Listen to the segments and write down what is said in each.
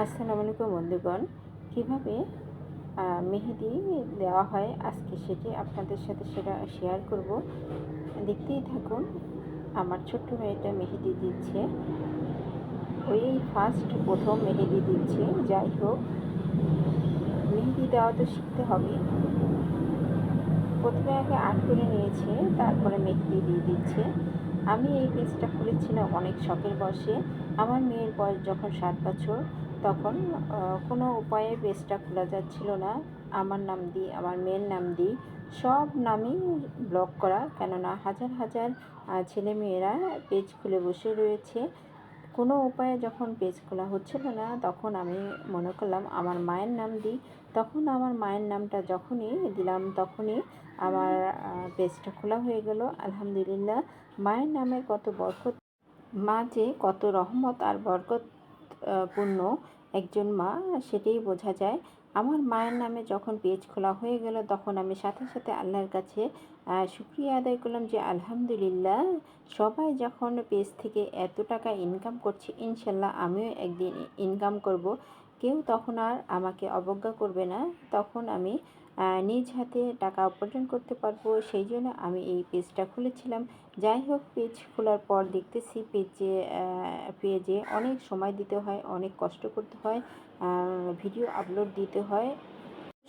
আসসালামু আলাইকুম বন্ধুগণ। কীভাবে মেহেদি দেওয়া হয় আজকে সেটি আপনাদের সাথে সেটা শেয়ার করব। দেখতেই থাকুন, আমার ছোট্ট মেয়েটা মেহেদি দিচ্ছে। ওই ফার্স্ট প্রথম মেহেদি দিচ্ছে। যাই হোক, মেহেদি দেওয়া তো শিখতে হবে। প্রথমে আগে আর্ট করে নিয়েছে, তারপরে মেহেদি দিয়ে দিচ্ছে। আমি এই পেজটা খুলেছিলাম অনেক শখের বসে আমার মেয়ের বয়স যখন সাত বছর তখন কোনো উপায়ে পেজটা খোলা যাচ্ছিল না। আমার নাম দিই আমার মেয়ের নাম দিই সব নামই ব্লক করা কেননা হাজার হাজার আহ, ছেলেমেয়েরা পেজ খুলে বসে রয়েছে। কোনো উপায়ে যখন পেজ খোলা হচ্ছিল না তখন আমি মনে করলাম আমার মায়ের নাম দিই তখন আমার মায়ের নামটা যখনই দিলাম তখনই আমার পেজটা খোলা হয়ে গেল। আলহামদুলিল্লাহ মায়ের নামের কত বরকত মা যে কত রহমত আর বরকত পূর্ণ। একজন মা, সেটাই বোঝা যায়। আমার মায়ের নামে যখন পেজ খোলা হয়ে গেল, তখন আমি সাথে সাথে আল্লাহর কাছে শুক্রিয়া আদায় করলাম যে, আলহামদুলিল্লাহ, সবাই যখন পেজ থেকে এত টাকা ইনকাম করছে, ইনশাল্লাহ আমিও একদিন ইনকাম করব। কেউ তখন আর আমাকে অবজ্ঞা করবে না। তখন আমি নিজ হাতে টাকা উপার্জন করতে পারব। সেই জন্য আমি এই পেজটা খুলেছিলাম। যাই হোক, পেজ খোলার পর দেখতেছি পেজে পেজে অনেক সময় দিতে হয়, অনেক কষ্ট করতে হয় ভিডিও আপলোড দিতে হয়।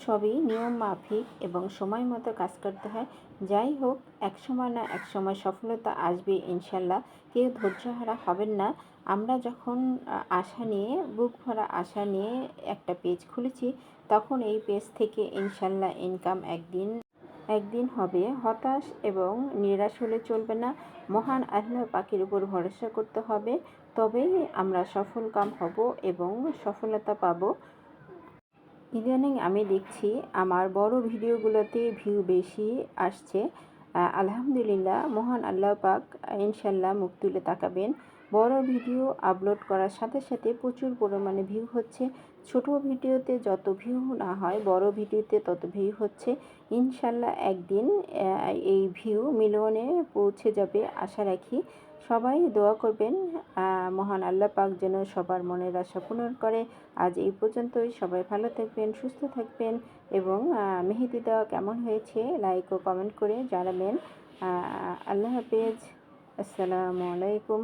সবই নিয়ম মাফিক এবং সময় মতো কাজ করতে হয়। যাই হোক, এক সময় না এক সময় সফলতা আসবে ইনশাল্লাহ। কেউ ধৈর্যহারা হবেন না। আমরা যখন আশা নিয়ে, বুক ভরা আশা নিয়ে একটা পেজ খুলেছি, তখন এই পেজ থেকে ইনশাল্লাহ ইনকাম একদিন একদিন হবে। হতাশ এবং নিরাশ হলে চলবে না। মহান আল্লাহ পাখির উপর ভরসা করতে হবে। তবেই আমরা সফল কাম হব এবং সফলতা পাবো। ইদানিং আমি দেখছি আমার বড় ভিডিওগুলোতে ভিউ বেশি আসছে। আলহামদুলিল্লাহ, মহান আল্লাহ পাক, ইনশাল্লাহ মুখ তুলে তাকাবেন। বড় ভিডিও আপলোড করার সাথে সাথে প্রচুর পরিমাণে ভিউ হচ্ছে। ছোট ভিডিওতে যত ভিউ না হয়, বড় ভিডিওতে তত ভিউ হচ্ছে। ইনশাল্লাহ একদিন এই ভিউ মিলিয়নে পৌঁছে যাবে আশা রাখি। সবাই দোয়া করবেন মহান আল্লাহ পাক যেন সবার মনের আশা পূরণ করে। আজ এই পর্যন্তই। সবাই ভালো থাকবেন, সুস্থ থাকবেন এবং মেহেদি দেওয়া কেমন হয়েছে লাইক ও কমেন্ট করে জানাবেন। আল্লাহ হাফেজ। আসসালামু আলাইকুম।